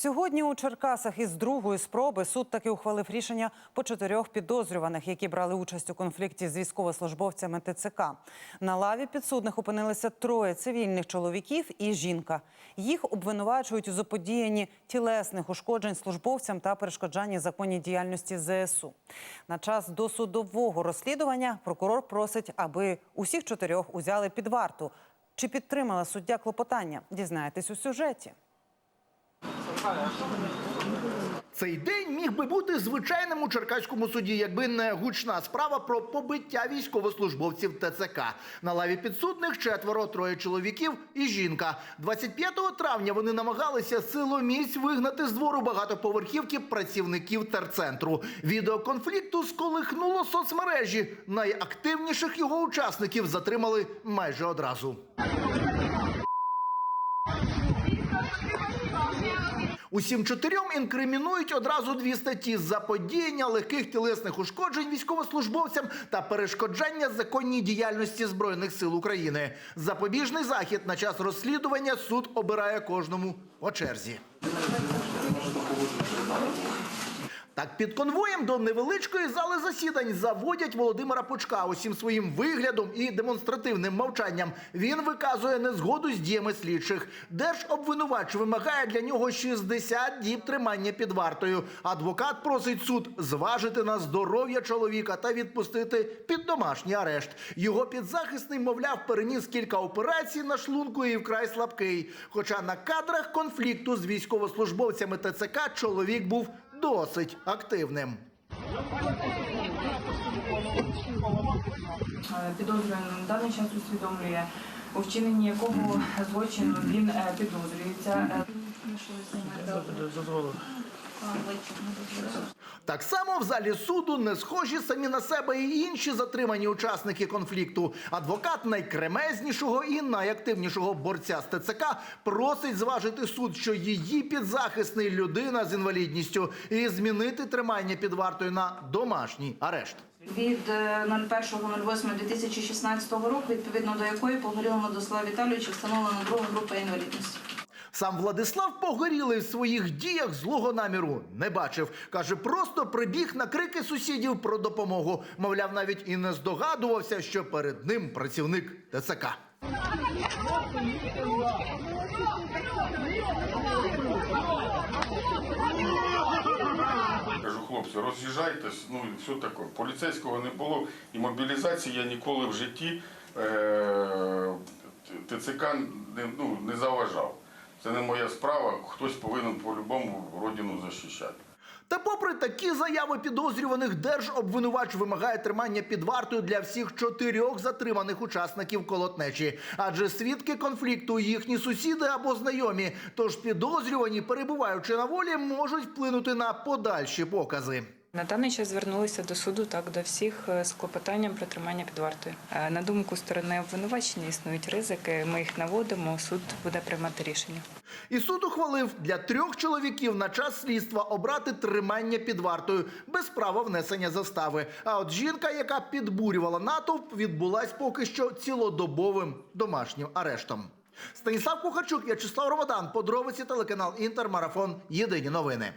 Сьогодні у Черкасах із другої спроби суд таки ухвалив рішення по чотирьох підозрюваних, які брали участь у конфлікті з військовослужбовцями ТЦК. На лаві підсудних опинилися троє цивільних чоловіків і жінка. Їх обвинувачують у заподіянні тілесних ушкоджень службовцям та перешкоджанні законній діяльності ЗСУ. На час досудового розслідування прокурор просить, аби усіх чотирьох узяли під варту. Чи підтримала суддя клопотання? Дізнаєтесь у сюжеті. Цей день міг би бути звичайним у Черкаському суді, якби не гучна справа про побиття військовослужбовців ТЦК. На лаві підсудних четверо, троє чоловіків і жінка. 25 травня вони намагалися силоміць вигнати з двору багатоповерхівки працівників терцентру. Відео конфлікту сколихнуло соцмережі. Найактивніших його учасників затримали майже одразу. Усім чотирьом інкримінують одразу дві статті: заподіяння легких тілесних ушкоджень військовослужбовцям та перешкоджання законній діяльності збройних сил України. Запобіжний захід на час розслідування суд обирає кожному по черзі. Так під конвоєм до невеличкої зали засідань заводять Володимира Пучка. Усім своїм виглядом і демонстративним мовчанням він виказує незгоду з діями слідчих. Держобвинувач вимагає для нього 60 діб тримання під вартою. Адвокат просить суд зважити на здоров'я чоловіка та відпустити під домашній арешт. Його підзахисний, мовляв, переніс кілька операцій на шлунку і вкрай слабкий. Хоча на кадрах конфлікту з військовослужбовцями ТЦК чоловік був досить активним. Е, Підозрюваний на даний час усвідомлює, у вчиненні якого злочину він е, підозрюється. Е, Так само в залі суду не схожі самі на себе і інші затримані учасники конфлікту. Адвокат найкремезнішого і найактивнішого борця з ТЦК просить зважити суд, що її підзахисний людина з інвалідністю, і змінити тримання під вартою на домашній арешт. Від е, 01.08.2016 року, відповідно до якої погорілому Владиславу Віталійовичу встановлена друга група інвалідності. Сам Владислав погорілий в своїх діях злого наміру не бачив. Каже, просто прибіг на крики сусідів про допомогу. Мовляв, навіть і не здогадувався, що перед ним працівник ТЦК. Кажу, хлопці, роз'їжджайтесь, ну і все таке. Поліцейського не було, і мобілізації я ніколи в житті е, ТЦК не, ну, не заважав. Це не моя справа, хтось повинен по-любому родину захищати. Та попри такі заяви підозрюваних, держобвинувач вимагає тримання під вартою для всіх чотирьох затриманих учасників колотнечі. Адже свідки конфлікту їхні сусіди або знайомі. Тож підозрювані, перебуваючи на волі, можуть вплинути на подальші покази. На даний час звернулися до суду так до всіх е, з клопотанням про тримання під вартою. Е, На думку сторони обвинувачення існують ризики. Ми їх наводимо. Суд буде приймати рішення. І суд ухвалив для трьох чоловіків на час слідства обрати тримання під вартою без права внесення застави. А от жінка, яка підбурювала натовп, відбулась поки що цілодобовим домашнім арештом. Станіслав Кухарчук, В'ячеслав Ромадан, подробиці телеканал Інтер, марафон. Єдині новини.